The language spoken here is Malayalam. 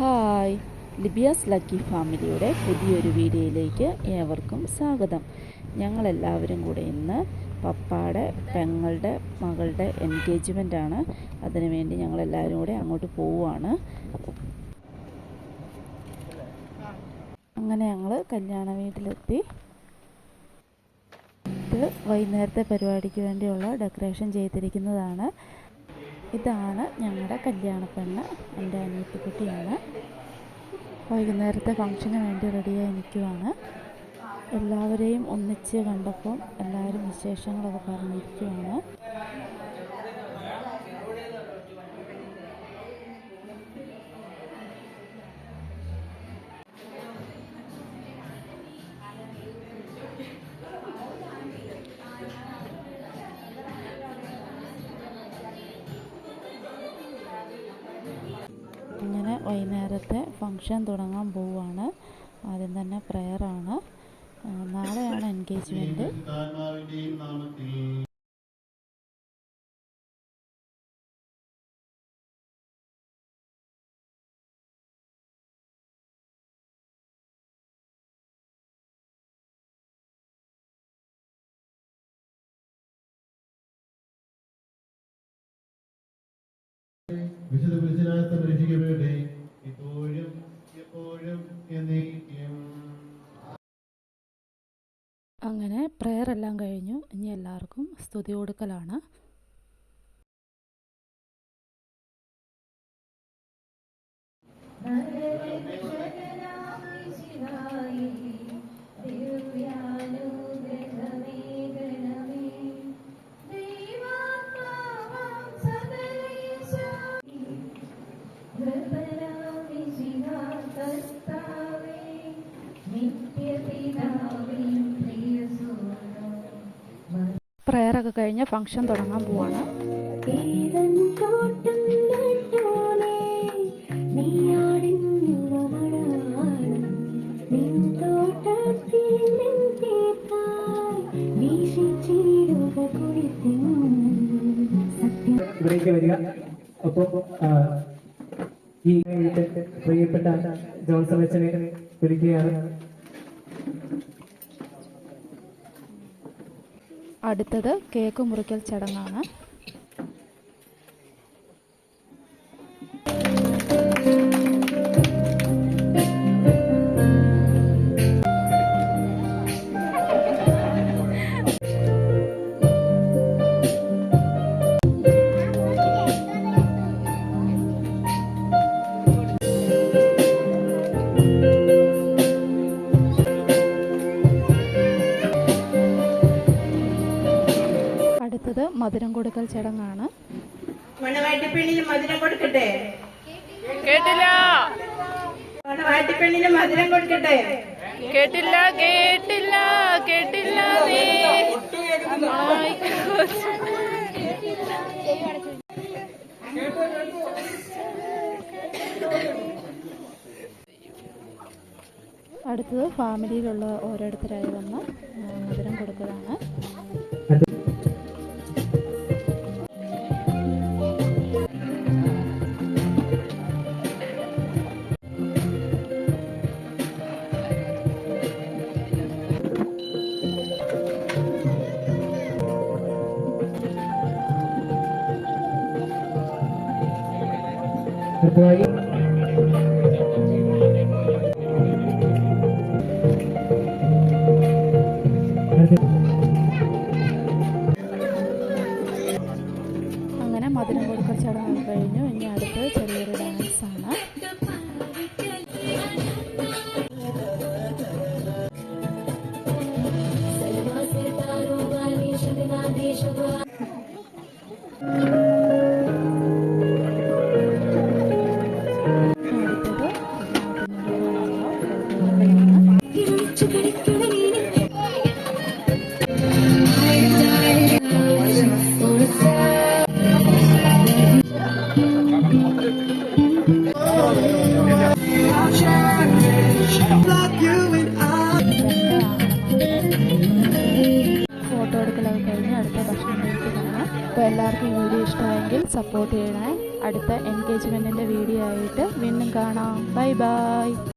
ഹായ്. ലിബിയാസ് ലക്കി ഫാമിലിയുടെ പുതിയൊരു വീഡിയോയിലേക്ക് ഏവർക്കും സ്വാഗതം. ഞങ്ങളെല്ലാവരും കൂടെ ഇന്ന് പപ്പാടെ പെങ്ങളുടെ മകളുടെ എൻഗേജ്മെന്റ് ആണ്. അതിനുവേണ്ടി ഞങ്ങളെല്ലാവരും കൂടെ അങ്ങോട്ട് പോവുകയാണ്. അങ്ങനെ ഞങ്ങൾ കല്യാണ വീട്ടിലെത്തി. ഇത് വൈകുന്നേരത്തെ പരിപാടിക്ക് വേണ്ടിയുള്ള ഡെക്കറേഷൻ ചെയ്തിരിക്കുന്നതാണ്. ഇതാണ് ഞങ്ങളുടെ കല്യാണ പെണ്ണ് എന്റെ അനിയത്തിക്കുട്ടിയാണ്. വൈകുന്നേരത്തെ ഫംഗ്ഷന് വേണ്ടി റെഡിയായി നിൽക്കുവാണ് എല്ലാവരെയും ഒന്നിച്ച് കണ്ടപ്പോൾ എല്ലാവരും വിശേഷങ്ങളൊക്കെ പറഞ്ഞിരിക്കുവാണ്. വൈകുന്നേരത്തെ ഫങ്ഷൻ തുടങ്ങാൻ പോവുകയാണ്. ആദ്യം തന്നെ പ്രെയറാണ് നാളെയാണ് എൻഗേജ്മെന്റ് വിശുദ്ധ പുരുഷനായ പരീക്ഷിക്കപ്പെടട്ടെ ഇപ്പോഴും എപ്പോഴും എന്നേക്കും. അങ്ങനെ പ്രെയർ എല്ലാം കഴിഞ്ഞു. ഇനി എല്ലാവർക്കും സ്തുതി കൊടുക്കലാണ്. പ്രെയറൊക്കെ കഴിഞ്ഞ് ഫംഗ്ഷൻ തുടങ്ങാൻ പോവാണ്. ഇവിടേക്ക് വരിക. ഒപ്പം ഈ പ്രിയപ്പെട്ട ജോൺസൺ അച്ഛനെ വിളിക്കുകയാണ്. അടുത്തത് കേക്ക് മുറിക്കൽ ചടങ്ങാണ്. അടുത്തത് മധുരം കൊടുക്കൽ ചടങ്ങാണ്. മണവാട്ടിപ്പെണ്ണിന് മധുരം കൊടുക്കട്ടെ? കേട്ടില്ല. മണവാട്ടിപ്പെണ്ണിന് മധുരം കൊടുക്കട്ടെ? കേട്ടില്ല കേട്ടില്ല കേട്ടില്ല നീ. അടുത്തത് ഫാമിലിയിലുള്ള ഓരോരുത്തരായി വന്ന് മധുരം കൊടുക്കലാണ്. the brain. അപ്പോൾ എല്ലാവർക്കും വീഡിയോ ഇഷ്ടമായെങ്കിൽ സപ്പോർട്ട് ചെയ്യണേ. അടുത്ത എൻഗേജ്മെന്റിന്റെ വീഡിയോ ആയിട്ട് വീണ്ടും കാണാം. Bye bye